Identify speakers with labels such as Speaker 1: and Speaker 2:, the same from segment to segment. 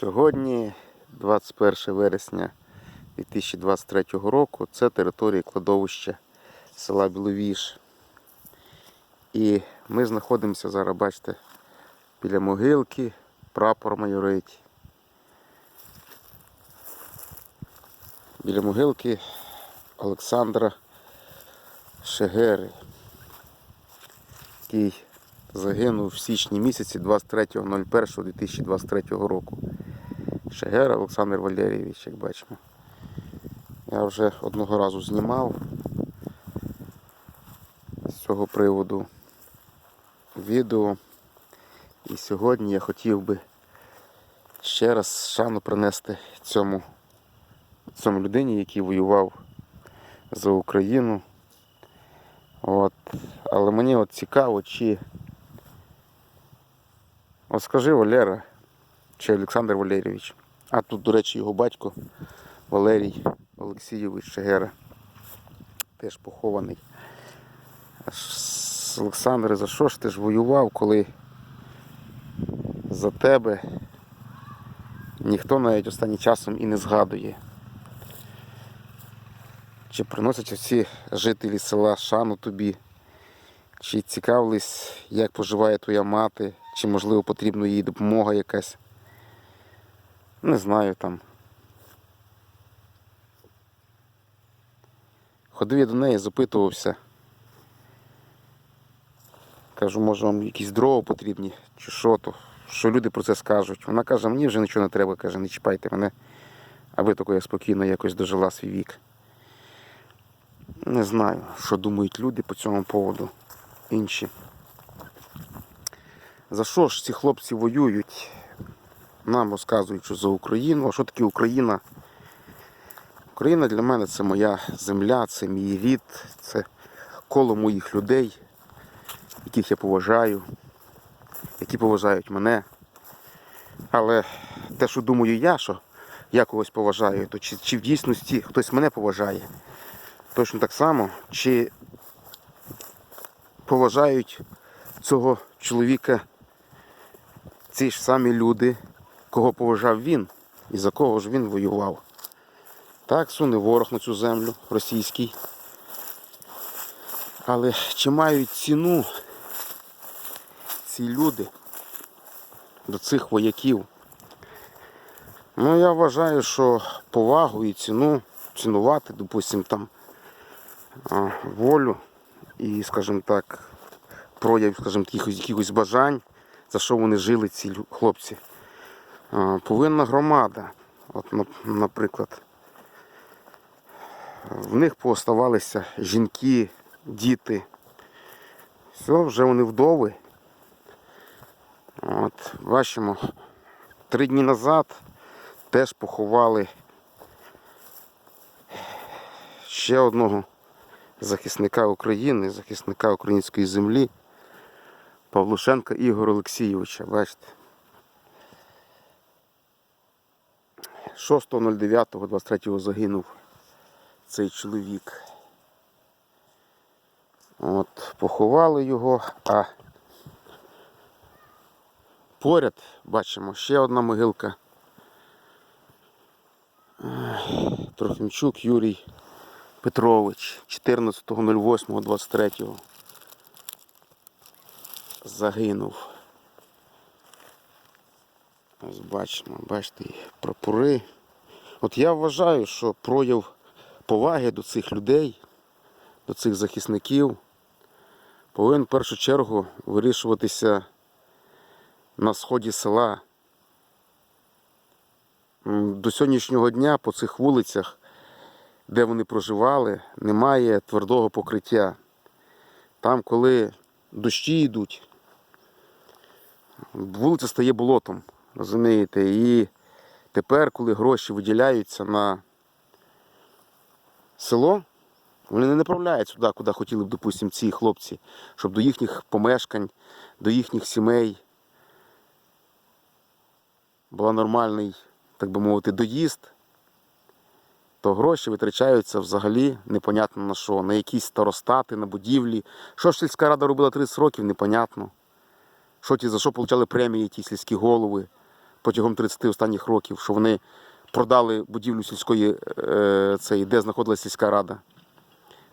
Speaker 1: Сьогодні, 21 вересня 2023 року, це територія кладовища села Біловіж. І ми знаходимося зараз, бачите, біля могилки, прапор майорить. Біля могилки Олександра Шегери, який загинув в січні місяці 23.01.2023 року. Шегера Олександр Валерійович, як бачимо. Я вже одного разу знімав з цього приводу відео. І сьогодні я хотів би ще раз шану принести цьому, цьому людині, який воював за Україну. От. Але мені от цікаво, чи. От скажи Валера, чи Олександр Валерійович. А тут, до речі, його батько Валерій Олексійович Шегера. Теж похований. Олександре, за що ж ти ж воював, коли за тебе ніхто навіть останнім часом і не згадує? Чи приносять всі жителі села шану тобі? Чи цікавились, як поживає твоя мати, чи можливо потрібна їй допомога якась? Не знаю там. Ходив я до неї, запитувався. Кажу, може вам якісь дрова потрібні, чи що то, що люди про це скажуть. Вона каже, мені вже нічого не треба, каже, не чіпайте мене, аби тако я спокійно якось дожила свій вік. Не знаю, що думають люди по цьому поводу інші. За що ж ці хлопці воюють? Нам розказують, що за Україну. А що таке Україна? Україна для мене це моя земля, це мій рід, це коло моїх людей, яких я поважаю, які поважають мене. Але те, що думаю я, що я когось поважаю, то чи, чи в дійсності хтось мене поважає? Точно так само, чи поважають цього чоловіка ці ж самі люди, кого поважав він і за кого ж він воював. Так, суне ворог на цю землю російський. Але чи мають ціну ці люди до цих вояків? Ну, я вважаю, що повагу і ціну цінувати, допустимо, там волю і, скажімо так, прояв, скажімо, якихось, бажань, за що вони жили, ці хлопці. Повинна громада, от, наприклад, в них пооставалися жінки, діти. Все, вже вони вдови. От, бачимо, три дні назад теж поховали ще одного захисника України, захисника української землі Павлушенка Ігор Олексійовича. Бачите. 6.09.23 загинув цей чоловік. От, поховали його, а поряд бачимо ще одна могилка. Трохимчук Юрій Петрович 14.08.23 загинув. Ось бачимо, бачите, прапори. От я вважаю, що прояв поваги до цих людей, до цих захисників повинен в першу чергу вирішуватися на сході села. До сьогоднішнього дня по цих вулицях, де вони проживали, немає твердого покриття. Там, коли дощі йдуть, вулиця стає болотом, розумієте? І тепер, коли гроші виділяються на село, вони не направляють сюди, куди хотіли б, допустимо, ці хлопці, щоб до їхніх помешкань, до їхніх сімей була нормальний, так би мовити, доїзд, то гроші витрачаються взагалі непонятно на що, на якісь старостати, на будівлі. Що ж сільська рада робила 30 років, непонятно. Що ті за що отримали премії ті сільські голови. Протягом 30 останніх років, що вони продали будівлю сільської, е, цей, де знаходилася сільська рада.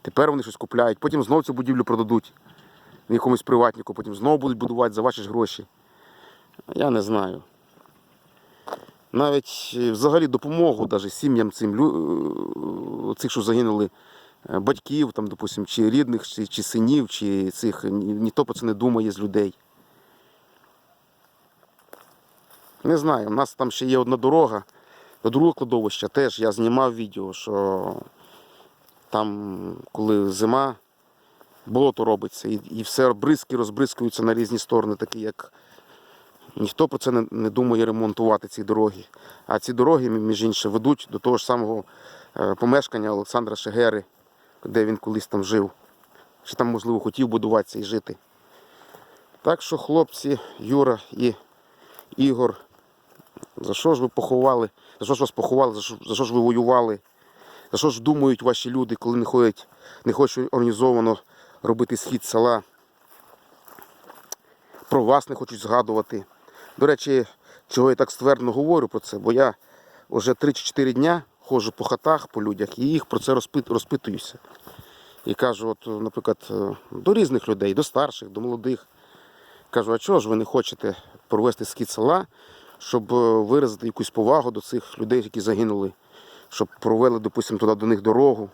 Speaker 1: Тепер вони щось купляють, потім знову цю будівлю продадуть якомусь приватнику, потім знову будуть будувати за ваші ж гроші. Я не знаю. Навіть е, взагалі допомогу даже сім'ям цим е, цих, що загинули, батьків, там, допустим, чи рідних, чи, чи синів, чи цих, ні- ніхто про це не думає з людей. Не знаю, у нас там ще є одна дорога до другого кладовища. Теж я знімав відео, що там, коли зима, болото робиться, і, і все бризки розбризкуються на різні сторони, такі як ніхто про це не, не думає ремонтувати ці дороги. А ці дороги, між іншим, ведуть до того ж самого е, помешкання Олександра Шегери, де він колись там жив. Чи там, можливо, хотів будуватися і жити. Так що, хлопці, Юра і Ігор, за що ж ви поховали? За що ж вас поховали? За що, за що ж ви воювали? За що ж думають ваші люди, коли не ходять, не хочуть організовано робити схід села? Про вас не хочуть згадувати. До речі, чого я так ствердно говорю про це, бо я вже 3 чи 4 дня ходжу по хатах, по людях, і їх про це розпит, розпитуюся. І кажу, от, наприклад, е, до різних людей, до старших, до молодих. Кажу, а чого ж ви не хочете провести схід села, щоб е, виразити якусь повагу до цих людей, які загинули, щоб провели, допустимо, туди до них дорогу.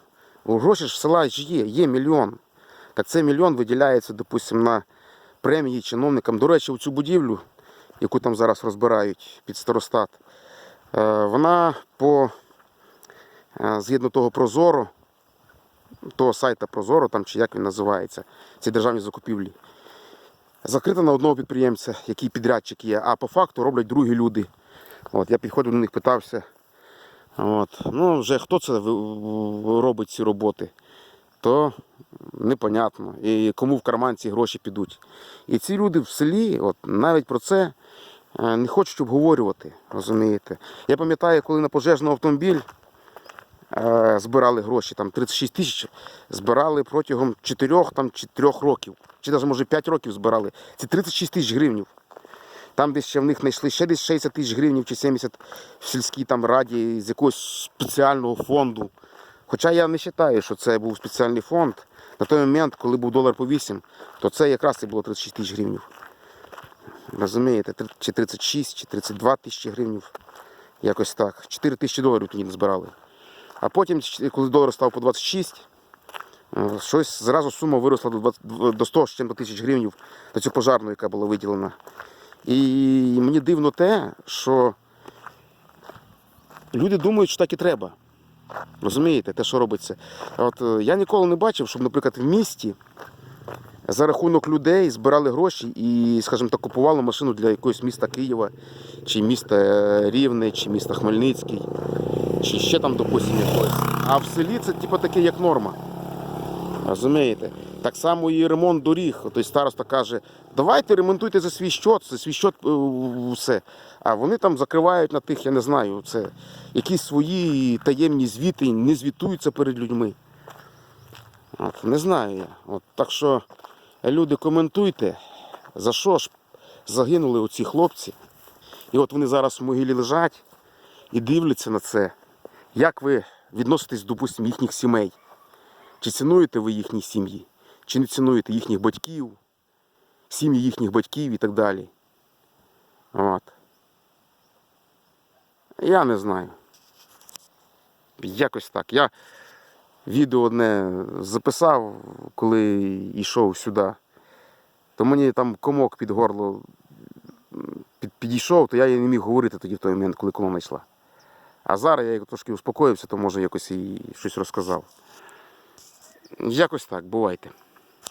Speaker 1: Гроші ж в села ж є, є мільйон. Так цей мільйон виділяється, допустимо, на премії чиновникам. До речі, цю будівлю, яку там зараз розбирають під старостат, е, вона по е, згідно того Прозоро, того сайта Прозоро, там чи як він називається, ці державні закупівлі. Закрита на одного підприємця, який підрядчик є, а по факту роблять другі люди. От, я підходив до них, питався. От. Ну, вже хто це робить ці роботи, то непонятно. І кому в карман ці гроші підуть. І ці люди в селі, от, навіть про це е, не хочуть обговорювати. Розумієте? Я пам'ятаю, коли на пожежний автомобіль збирали гроші, там 36 тисяч, збирали протягом 4 там, чи 3 років, чи навіть може 5 років збирали. Це 36 тисяч гривнів. Там десь ще в них знайшли ще десь 60 тисяч гривнів чи 70 в сільській там раді з якогось спеціального фонду. Хоча я не вважаю, що це був спеціальний фонд. На той момент, коли був долар по 8, то це якраз і було 36 тисяч гривнів. Розумієте, чи 36, чи 32 тисячі гривнів. Якось так. 4 тисячі доларів тоді збирали. А потім, коли долар став по 26, е, щось зразу сума виросла до 20 до 100 з чим-то тисяч гривень до цю пожарну, яка була виділена. І мені дивно те, що люди думають, що так і треба. Розумієте, те, що робиться. От е, я ніколи не бачив, щоб, наприклад, в місті за рахунок людей збирали гроші і, скажімо так, купували машину для якогось міста Києва, чи міста е, Рівне, чи міста Хмельницький, чи ще там, допустимо, якогось. А в селі це типу таке, як норма. Розумієте? Так само і ремонт доріг. Тобто староста каже, давайте ремонтуйте за свій щот, за свій щот е, все. А вони там закривають на тих, я не знаю, це якісь свої таємні звіти, не звітуються перед людьми. От, не знаю я. От, так що люди коментуйте, за що ж загинули оці хлопці. І от вони зараз в могилі лежать і дивляться на це. Як ви відноситесь, допустимо, їхніх сімей? Чи цінуєте ви їхні сім'ї? Чи не цінуєте їхніх батьків, сім'ї їхніх батьків і так далі? От. Я не знаю. Якось так. Я відео одне записав, коли йшов сюди. То мені там комок під горло підійшов, то я не міг говорити тоді в той момент, коли колона йшла. А зараз я трошки успокоївся, то може якось і щось розказав. Якось так, бувайте.